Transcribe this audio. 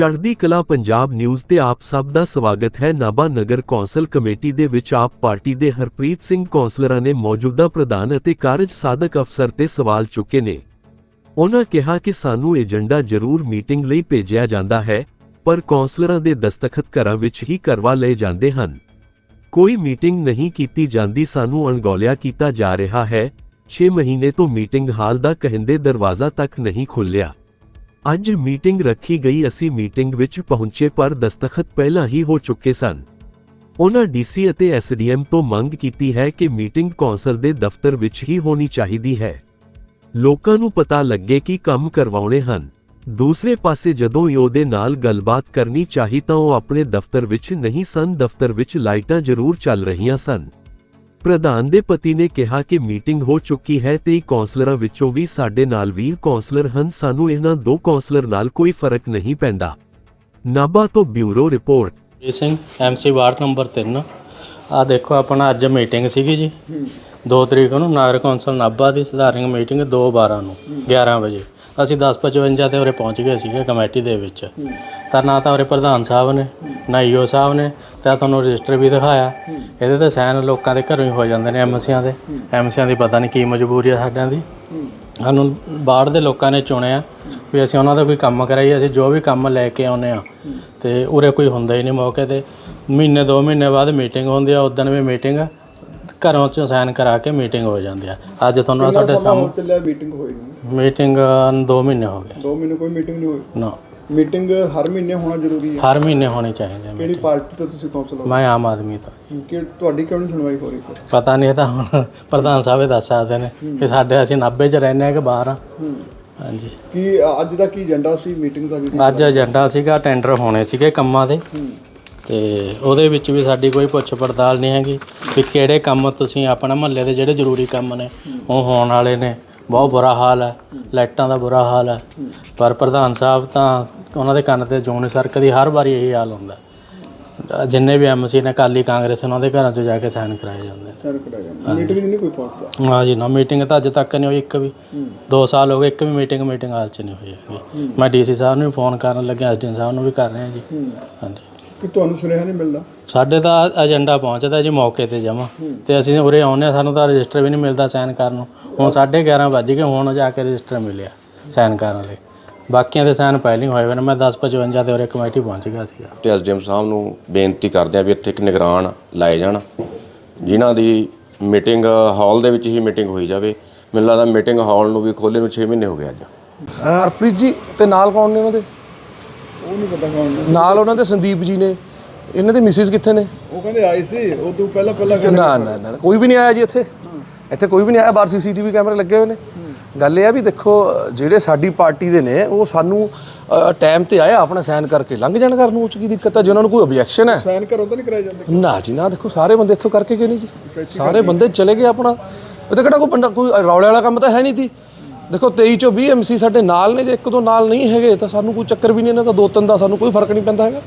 ਚੜ੍ਹਦੀ ਕਲਾ ਪੰਜਾਬ ਨਿਊਜ਼ ਤੇ ਆਪ ਸਭ ਦਾ ਸਵਾਗਤ ਹੈ। ਨਾਭਾ ਨਗਰ ਕੌਂਸਲ ਕਮੇਟੀ ਦੇ ਵਿੱਚ ਆਪ ਪਾਰਟੀ ਦੇ ਹਰਪ੍ਰੀਤ ਸਿੰਘ ਕੌਂਸਲਰਾਂ ਨੇ ਮੌਜੂਦਾ ਪ੍ਰਧਾਨ ਅਤੇ ਕਾਰਜ ਸਾਧਕ ਅਫਸਰ ਤੇ ਸਵਾਲ ਚੁੱਕੇ ਨੇ। ਉਹਨਾਂ ਕਿਹਾ ਕਿ ਸਾਨੂੰ ਏਜੰਡਾ ਜ਼ਰੂਰ ਮੀਟਿੰਗ ਲਈ ਭੇਜਿਆ ਜਾਂਦਾ ਹੈ, ਪਰ ਕੌਂਸਲਰਾਂ ਦੇ ਦਸਤਖਤ ਘਰਾਂ ਵਿੱਚ ਹੀ ਕਰਵਾ ਲਏ ਜਾਂਦੇ ਹਨ। ਕੋਈ ਮੀਟਿੰਗ ਨਹੀਂ ਕੀਤੀ ਜਾਂਦੀ, ਸਾਨੂੰ ਅਣਗੌਲਿਆ ਕੀਤਾ ਜਾ ਰਿਹਾ ਹੈ। 6 ਮਹੀਨੇ ਤੋਂ ਮੀਟਿੰਗ ਹਾਲ ਦਾ ਕਹਿੰਦੇ ਦਰਵਾਜ਼ਾ ਤੱਕ ਨਹੀਂ ਖੁੱਲਿਆ ਅੱਜ ਮੀਟਿੰਗ ਰੱਖੀ ਗਈ। ਅਸੀਂ ਮੀਟਿੰਗ ਵਿੱਚ ਪਹੁੰਚੇ, ਪਰ ਦਸਤਖਤ ਪਹਿਲਾਂ ਹੀ ਹੋ ਚੁੱਕੇ ਸਨ। ਉਹਨਾਂ ਡੀਸੀ ਅਤੇ ਐਸਡੀਐਮ ਤੋਂ ਮੰਗ ਕੀਤੀ ਹੈ ਕਿ ਮੀਟਿੰਗ ਕੌਂਸਲ ਦੇ ਦਫ਼ਤਰ ਵਿੱਚ ਹੀ ਹੋਣੀ ਚਾਹੀਦੀ ਹੈ। ਲੋਕਾਂ ਨੂੰ ਪਤਾ ਲੱਗੇ ਕਿ ਕੰਮ ਕਰਵਾਉਣੇ ਹਨ। ਦੂਸਰੇ ਪਾਸੇ ਜਦੋਂ ਈਓ ਨਾਲ ਗੱਲਬਾਤ ਕਰਨੀ ਚਾਹੀ ਤਾਂ ਉਹ ਆਪਣੇ ਦਫ਼ਤਰ ਵਿੱਚ ਨਹੀਂ ਸਨ। ਦਫ਼ਤਰ ਵਿੱਚ ਲਾਈਟਾਂ ਜ਼ਰੂਰ ਚੱਲ ਰਹੀਆਂ ਸਨ। ਪ੍ਰਧਾਨ ਦੇ ਪਤੀ ਨੇ ਕਿਹਾ ਕਿ ਮੀਟਿੰਗ ਹੋ ਚੁੱਕੀ ਹੈ ਤੇ ਕੌਂਸਲਰਾਂ ਵਿੱਚੋਂ ਵੀ ਸਾਡੇ ਨਾਲ 20 ਕੌਂਸਲਰ ਹਨ ਸਾਨੂੰ ਇਹਨਾਂ ਦੋ ਕੌਂਸਲਰ ਨਾਲ ਕੋਈ ਫ਼ਰਕ ਨਹੀਂ ਪੈਂਦਾ। ਨਾਭਾ ਤੋਂ ਬਿਊਰੋ ਰਿਪੋਰਟ। ਜੀ ਸਿੰਘ ਐਮਸੀ ਵਾਰਡ ਨੰਬਰ 3 ਆ ਦੇਖੋ ਆਪਣਾ ਅੱਜ ਮੀਟਿੰਗ ਸੀਗੀ ਜੀ। 2 ਤਰੀਕ ਨੂੰ ਨਗਰ ਕੌਂਸਲ ਨਾਭਾ ਦੀ ਸਧਾਰਨ ਮੀਟਿੰਗ 2:12 ਨੂੰ 11 ਵਜੇ। ਅਸੀਂ 10:55 ਤੇ ਉਰੇ ਪਹੁੰਚ ਗਏ ਸੀਗੇ ਕਮੇਟੀ ਦੇ ਵਿੱਚ। ਤਾਂ ਨਾ ਤਾਂ ਉਰੇ ਪ੍ਰਧਾਨ ਸਾਹਿਬ ਨੇ, ਨਾ ਈਓ ਸਾਹਿਬ ਨੇ, ਤਾਂ ਤੁਹਾਨੂੰ ਰਜਿਸਟਰ ਵੀ ਦਿਖਾਇਆ। ਇਹਦੇ ਤੇ ਸਾਈਨ ਲੋਕਾਂ ਦੇ ਘਰੋਂ ਹੀ ਹੋ ਜਾਂਦੇ ਨੇ ਐਮਸੀਆਂ ਦੇ। ਐਮਸੀਆਂ ਦੀ ਪਤਾ ਨਹੀਂ ਕੀ ਮਜਬੂਰੀ ਆ ਸਾਡਿਆਂ ਦੀ। ਸਾਨੂੰ ਬਾਹਰ ਦੇ ਲੋਕਾਂ ਨੇ ਚੁਣਿਆ ਵੀ ਅਸੀਂ ਉਹਨਾਂ ਦਾ ਕੋਈ ਕੰਮ ਕਰਾਈਏ, ਅਸੀਂ ਜੋ ਵੀ ਕੰਮ ਲੈ ਕੇ ਆਉਨੇ ਆ ਤੇ ਉਰੇ ਕੋਈ ਹੁੰਦਾ ਹੀ ਨਹੀਂ ਮੌਕੇ ਤੇ। ਮਹੀਨੇ, ਦੋ ਮਹੀਨੇ ਬਾਅਦ ਮੀਟਿੰਗ ਹੁੰਦੀ ਆ ਉਦੋਂ ਵੀ ਮੀਟਿੰਗ ਆ। ਘਰੋਂ ਚ ਸਾਈਨ ਕਰਾ ਕੇ ਮੀਟਿੰਗ ਹੋ ਜਾਂਦੀ ਆ। ਅੱਜ ਤੁਹਾਨੂੰ ਆਹ ਸਾਡੇ ਸਾਹਮਣੇ ਚੱਲਿਆ ਮੀਟਿੰਗ ਹੋਈ ਮੀਟਿੰਗ 2 ਮਹੀਨੇ ਹੋ ਗਏ। 2 ਮਹੀਨੇ ਕੋਈ ਮੀਟਿੰਗ ਨਹੀਂ ਹੋਈ? ਨਾ। ਮੀਟਿੰਗ ਹਰ ਮਹੀਨੇ ਹੋਣਾ ਜ਼ਰੂਰੀ ਹੈ? ਹਰ ਮਹੀਨੇ ਹੋਣੀ ਚਾਹੀਦੀ ਹੈ ਕਿਹੜੀ ਪਾਰਟੀ ਤੋਂ ਤੁਸੀਂ ਕੌਂਸਲ ਮੈਂ ਆਮ ਆਦਮੀ ਤੋਂ। ਹੋ ਕਿ ਤੁਹਾਡੀ ਕਿਉਂ ਨਹੀਂ ਸੁਣਵਾਈ ਹੋ ਰਹੀ? ਫਿਰ ਪਤਾ ਨਹੀਂ ਇਹ ਤਾਂ ਹੁਣ ਪ੍ਰਧਾਨ ਸਾਹਿਬ ਹੀ ਦੱਸ ਸਕਦੇ ਨੇ ਕਿ ਸਾਡੇ ਅਸੀਂ 90 ਚ ਰਹਿੰਦੇ ਆ ਕਿ ਬਾਹਰ ਆ। ਹਾਂਜੀ। ਕੀ ਅੱਜ ਦਾ ਕੀ ਏਜੰਡਾ ਸੀ ਮੀਟਿੰਗ ਦਾ? ਜਿਹੜੀ ਅੱਜ ਏਜੰਡਾ ਸੀਗਾ ਟੈਂਡਰ ਹੋਣੇ ਸੀਗੇ ਕੰਮਾਂ ਦੇ। ਹੂੰ। ਤੇ ਉਹਦੇ ਵਿੱਚ ਵੀ ਸਾਡੀ ਕੋਈ ਪੁੱਛ ਪੜਤਾਲ ਨਹੀਂ ਹੈਗੀ ਵੀ ਕਿਹੜੇ ਕੰਮ ਤੁਸੀਂ ਆਪਣਾ ਮਹੱਲੇ ਦੇ ਜਿਹੜੇ ਜ਼ਰੂਰੀ ਕੰਮ ਨੇ ਉਹ ਹੋਣ ਵਾਲੇ ਨੇ। ਬਹੁਤ ਬੁਰਾ ਹਾਲ ਹੈ ਲਾਈਟਾਂ ਦਾ ਬੁਰਾ ਹਾਲ ਹੈ। ਪਰ ਪ੍ਰਧਾਨ ਸਾਹਿਬ ਤਾਂ ਉਹਨਾਂ ਦੇ ਕੰਨ ਤੇ ਜੂਨ ਸਰਕਦੀ ਹਰ ਵਾਰੀ ਇਹੀ ਹਾਲ ਹੁੰਦਾ। ਜਿੰਨੇ ਵੀ ਐਮਸੀ ਨੇ ਕਾਲੀ ਕਾਂਗਰਸ ਉਹਨਾਂ ਦੇ ਘਰਾਂ 'ਚ ਜਾ ਕੇ ਸਾਈਨ ਕਰਾਏ ਜਾਂਦੇ ਨੇ। ਮੀਟਿੰਗ ਨਹੀਂ ਕੋਈ ਪਹੁੰਚਦਾ ਹਾਂ ਜੀ ਨਾ ਮੀਟਿੰਗ ਤਾਂ ਅੱਜ ਤੱਕ ਨਹੀਂ ਹੋਈ ਇੱਕ ਵੀ। 2 ਸਾਲ ਹੋ ਗਏ ਇੱਕ ਵੀ ਮੀਟਿੰਗ ਮੀਟਿੰਗ ਹਾਲ 'ਚ ਨਹੀਂ ਹੋਈ ਹੈਗੀ। ਮੈਂ ਡੀਸੀ ਸਾਹਿਬ ਨੂੰ ਵੀ ਫੋਨ ਕਰਨ ਲੱਗਿਆ ਐਸਡੀਐਮ ਸਾਹਿਬ ਨੂੰ ਵੀ ਕਰ ਰਹੇ ਹਾਂ। ਜੀ ਹਾਂਜੀ। ਕਿ ਤੁਹਾਨੂੰ ਸੁਨੇਹਾ ਨਹੀਂ ਮਿਲਦਾ? ਸਾਡੇ ਤਾਂ ਏਜੰਡਾ ਪਹੁੰਚਦਾ ਜੀ ਮੌਕੇ ਤੇ ਜਮਾ। ਤੇ ਅਸੀਂ ਉਰੇ ਆਉਂਦੇ ਹਾਂ ਸਾਨੂੰ ਤਾਂ ਰਜਿਸਟਰ ਵੀ ਨਹੀਂ ਮਿਲਦਾ ਸਾਈਨ ਕਰਨ ਨੂੰ। ਹੁਣ 11:30 ਵੱਜ ਗਏ ਹੁਣ ਜਾ ਕੇ ਰਜਿਸਟਰ ਮਿਲਿਆ ਸਾਈਨ ਕਰਨ ਲਈ। ਬਾਕੀਆਂ ਦੇ ਸਾਈਨ ਪਹਿਲਾਂ ਹੀ ਹੋਏ ਹੋਏ ਨੇ ਮੈਂ 10:55 ਤੇ ਉਰੇ ਕਮੇਟੀ ਪਹੁੰਚ ਗਿਆ ਸੀਗਾ। ਤੇ ਐਸਡੀਐਮ ਸਾਹਿਬ ਨੂੰ ਬੇਨਤੀ ਕਰਦੇ ਆ ਵੀ ਇੱਥੇ ਇੱਕ ਨਿਗਰਾਨ ਲਾਏ ਜਾਣ ਜਿਨ੍ਹਾਂ ਦੀ ਮੀਟਿੰਗ ਹਾਲ ਦੇ ਵਿੱਚ ਹੀ ਮੀਟਿੰਗ ਹੋਈ ਜਾਵੇ। ਮੈਨੂੰ ਲੱਗਦਾ ਮੀਟਿੰਗ ਹਾਲ ਨੂੰ ਵੀ ਖੋਲੇ ਨੂੰ 6 ਮਹੀਨੇ ਹੋ ਗਏ ਅੱਜ। ਹਰਪ੍ਰੀਤ ਜੀ ਤੇ ਨਾਲ ਕੌਣ ਨੇ ਉਹਨਾਂ ਦੇ? ਉਹ ਨਹੀਂ ਪਤਾ ਕੌਣ ਨੇ। ਨਾਲ ਉਹਨਾਂ ਦੇ ਸੰਦੀਪ ਜੀ ਨੇ। ਇਹਨਾਂ ਦੇ ਮਿਸਿਸ ਕਿੱਥੇ ਨੇ? ਉਹ ਕਹਿੰਦੇ ਆਏ ਸੀ ਉਹ ਤੋਂ ਪਹਿਲਾਂ ਪਹਿਲਾਂ ਕਹਿੰਦੇ ਨਾ ਨਾ ਨਾ ਕੋਈ ਵੀ ਨਹੀਂ ਆਇਆ ਜੀ ਇੱਥੇ। ਇੱਥੇ ਕੋਈ ਵੀ ਨਹੀਂ ਆਇਆ ਬਾਹਰ ਸੀਸੀਟੀਵੀ ਕੈਮਰੇ ਲੱਗੇ ਹੋਏ ਨੇ। ਗੱਲ ਇਹ ਆ ਵੀ ਦੇਖੋ ਜਿਹੜੇ ਸਾਡੀ ਪਾਰਟੀ ਦੇ ਨੇ ਉਹ ਸਾਨੂੰ ਟਾਈਮ ਤੇ ਆਇਆ ਆਪਣਾ ਸਾਈਨ ਕਰਕੇ। ਲੰਘ ਜਾਣ ਕਰਨ ਨੂੰ ਉਹ 'ਚ ਕੀ ਦਿੱਕਤ ਹੈ ਜੇ ਉਹਨਾਂ ਨੂੰ ਕੋਈ ਆਬਜੈਕਸ਼ਨ ਹੈ ਸਾਈਨ ਕਰੋ ਤਾਂ ਨਹੀਂ ਕਰਾਏ ਜਾਂਦੇ। ਨਾ ਜੀ ਨਾ ਦੇਖੋ ਸਾਰੇ ਬੰਦੇ ਇੱਥੋਂ ਕਰਕੇ ਗਏ ਨਹੀਂ ਜੀ। ਸਾਰੇ ਬੰਦੇ ਚਲੇ ਗਏ ਆਪਣਾ। ਉਹ ਤਾਂ ਕਿਹੜਾ ਕੋਈ ਬੰਦਾ ਕੋਈ ਰੌਲੇ ਵਾਲਾ ਕੰਮ ਤਾਂ ਹੈ ਨਹੀਂ ਸੀ। ਦੇਖੋ 23 ਚੋਂ 20 ਐਮਸੀ ਸਾਡੇ ਨਾਲ ਨੇ, ਜੇ ਇੱਕ ਦੋ ਨਾਲ ਨਹੀਂ ਹੈਗੇ ਤਾਂ ਸਾਨੂੰ ਕੋਈ ਚੱਕਰ ਵੀ ਨਹੀਂ ਇਹਨਾਂ ਦਾ, ਦੋ ਤਿੰਨ ਦਾ ਸਾਨੂੰ ਕੋਈ ਫ਼ਰਕ ਨਹੀਂ ਪੈਂਦਾ ਹੈਗਾ।